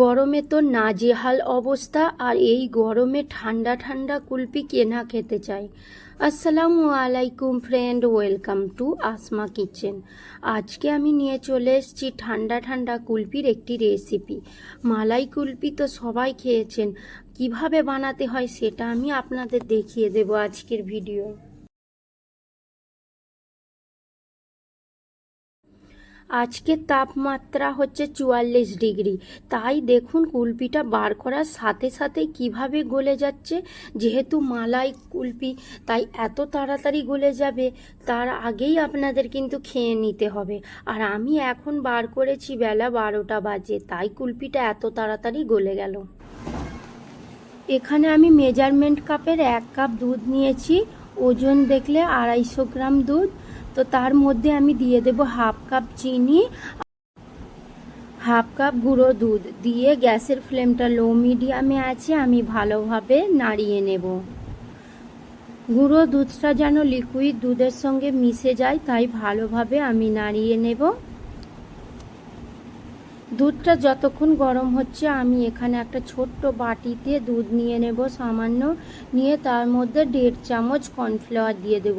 গরমে তো নাজেহাল অবস্থা, আর এই গরমে ঠান্ডা ঠান্ডা কুলপি কেনা খেতে চাই আসসালামু আলাইকুম friend, welcome to Asma kitchen. আজকে আমি নিয়ে চলে এসেছি ঠান্ডা ঠান্ডা কুলপির একটি রেসিপি। মালাই কুলপি তো সবাই খেয়েছেন, কীভাবে বানাতে হয় সেটা আমি আপনাদের দেখিয়ে দেব আজকের ভিডিও। আজকের তাপমাত্রা হচ্ছে চুয়াল্লিশ ডিগ্রি। তাই দেখুন কুলপিটা বার করার সাথে সাথে কীভাবে গলে যাচ্ছে। যেহেতু মালাই কুলপি, তাই এত তাড়াতাড়ি গলে যাবে, তার আগেই আপনাদের কিন্তু খেয়ে নিতে হবে। আর আমি এখন বার করেছি বেলা বারোটা বাজে, তাই কুলপিটা এত তাড়াতাড়ি গলে গেল। এখানে আমি মেজারমেন্ট কাপের এক কাপ দুধ নিয়েছি। ওজন দেখলে আড়াইশো গ্রাম দুধ। তো তার মধ্যে আমি দিয়ে দেব হাফ কাপ চিনি, হাফ কাপ গুঁড়ো দুধ। দিয়ে গ্যাসের ফ্লেমটা লো মিডিয়ামে আছে, আমি ভালোভাবে নাড়িয়ে নেব। গুঁড়ো দুধটা যেন লিকুইড দুধের সঙ্গে মিশে যায়, তাই ভালোভাবে আমি নাড়িয়ে নেব। দুধটা যতক্ষণ গরম হচ্ছে, আমি এখানে একটা ছোট্ট বাটিতে দুধ নিয়ে নেব, সামান্য নিয়ে তার মধ্যে দেড় চামচ কর্নফ্লাওয়ার দিয়ে দেব।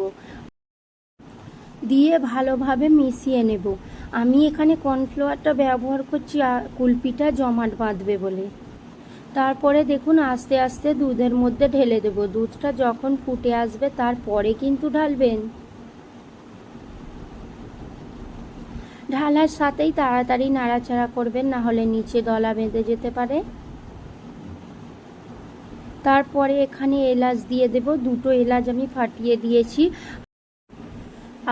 দিয়ে ভালোভাবে মিশিয়ে নেব। আমি এখানে কর্নফ্লাওয়ারটা ব্যবহার করছি কুলপিটা জমাট বাঁধবে বলে। তারপরে দেখুন, আস্তে আস্তে দুধের মধ্যে ঢেলে দেব। দুধটা যখন ফুটে আসবে তারপরে কিন্তু ঢালবেন। ঢালার সাথেই তাড়াতাড়ি নাড়াচাড়া করবেন, না হলে নিচে দলা বেঁধে যেতে পারে। তারপরে এখানে এলাচ দিয়ে দেব। দুটো এলাচ আমি ফাটিয়ে দিয়েছি।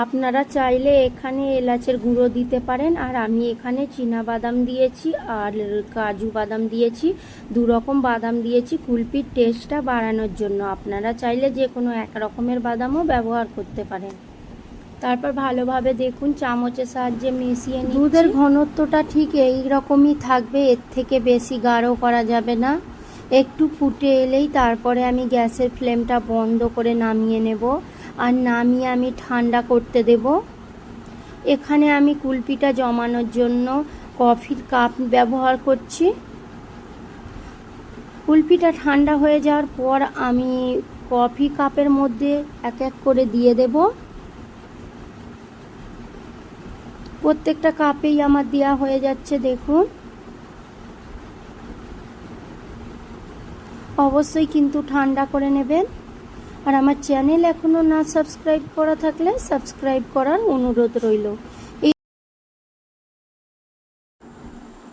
আপনারা চাইলে এখানে এলাচের গুঁড়ো দিতে পারেন, আর আমি এখানে চীনা বাদাম দিয়েছি আর কাজু বাদাম দিয়েছি, দু রকম বাদাম দিয়েছি। কুলপির টেস্টটা বাড়ানোর জন্য আপনারা চাইলে যে কোনো এক রকমের বাদামও ব্যবহার করতে পারেন। তারপর ভালোভাবে দেখুন, চামচের সাহায্যে মিশিয়ে দুধের ঘনত্বটা ঠিক এই রকমই থাকবে, এর থেকে বেশি গাঢ় করা যাবে না। একটু ফুটে এলেই তারপরে আমি গ্যাসের ফ্লেমটা বন্ধ করে নামিয়ে নেব। আর নামিয়ে আমি ঠান্ডা করতে দেব। এখানে আমি কুলপিটা জমানোর জন্য কফির কাপ ব্যবহার করছি। কুলপিটা ঠান্ডা হয়ে যাওয়ার পর আমি কফি কাপের মধ্যে এক এক করে দিয়ে দেব। প্রত্যেকটা কাপেই আমার দেওয়া হয়ে যাচ্ছে, দেখুন। অবশ্যই কিন্তু ঠান্ডা করে নেবেন। আর আমার চ্যানেল এখনও না সাবস্ক্রাইব করা থাকলে সাবস্ক্রাইব করার অনুরোধ রইল।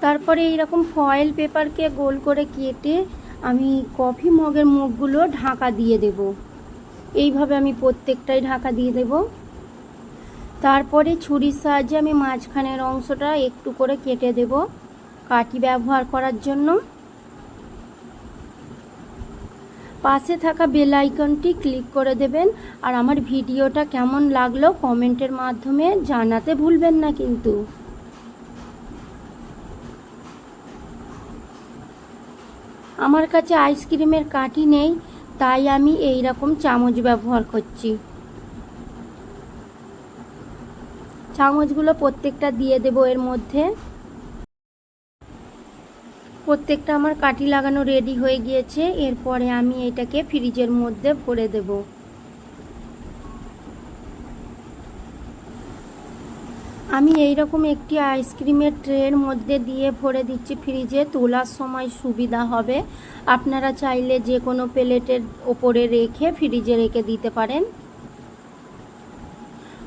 তারপরে এইরকম ফয়েল পেপারকে গোল করে কেটে আমি কফি মগের মুখগুলো ঢাকা দিয়ে দেব। এইভাবে আমি প্রত্যেকটাই ঢাকা দিয়ে দেব। তারপরে ছুরির সাহায্যে আমি মাঝখানের অংশটা একটু করে কেটে দেব। কাঠি ব্যবহার করার জন্য। পাশে থাকা বেল আইকনটি ক্লিক করে দেবেন। আর আমার ভিডিওটা কেমন লাগল কমেন্টের মাধ্যমে জানাতে ভুলবেন না কিন্তু। আমার কাছে আইসক্রিমের কাঠি নেই, তাই আমি এই রকম চামচ ব্যবহার করছি। চামচগুলো প্রত্যেকটা দিয়ে দেব এর মধ্যে। প্রত্যেকটা আমার কাটি লাগানো রেডি হয়ে গিয়েছে। এরপরে আমি এটাকে ফ্রিজের মধ্যে ভরে দেব। আমি এই রকম একটি আইসক্রিমের ট্রের মধ্যে দিয়ে ভরে দিচ্ছি ফ্রিজে তোলার সময় সুবিধা হবে। আপনারা চাইলে যে কোনো প্লেটের ওপরে রেখে ফ্রিজে রেখে দিতে পারেন।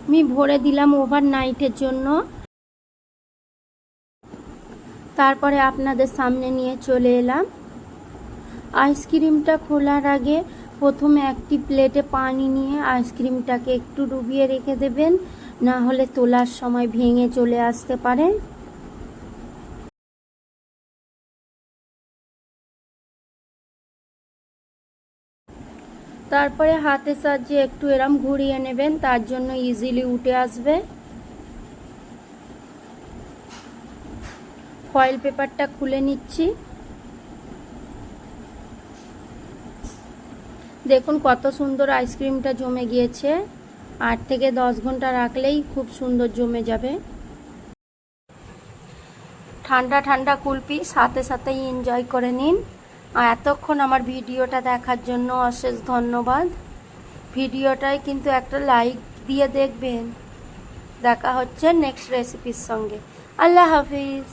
আমি ভরে দিলাম ওভার নাইটের জন্য। তারপরে আপনাদের সামনে নিয়ে চলে এলাম। আইসক্রিমটা খোলার আগে প্রথমে একটি প্লেটে পানি নিয়ে আইসক্রিমটাকে একটু ডুবিয়ে রেখে দেবেন, না হলে তোলার সময় ভেঙে চলে আসতে পারে। তারপরে হাতের সাহায্যে একটু এরম ঘুরিয়ে নেবেন, তার জন্য ইজিলি উঠে আসবে। ফয়েল পেপারটা খুলে নিচ্ছি। দেখুন কত সুন্দর আইসক্রিমটা জমে গিয়েছে। আট থেকে দশ ঘণ্টা রাখলেই খুব সুন্দর জমে যাবে। ঠান্ডা ঠান্ডা কুলপি সাথে সাথেই এনজয় করে নিন। আর এতক্ষণ আমার ভিডিওটা দেখার জন্য অশেষ ধন্যবাদ। ভিডিওটায় কিন্তু একটা লাইক দিয়ে দেখবেন। দেখা হচ্ছে নেক্সট রেসিপির সঙ্গে। আল্লাহ হাফিজ।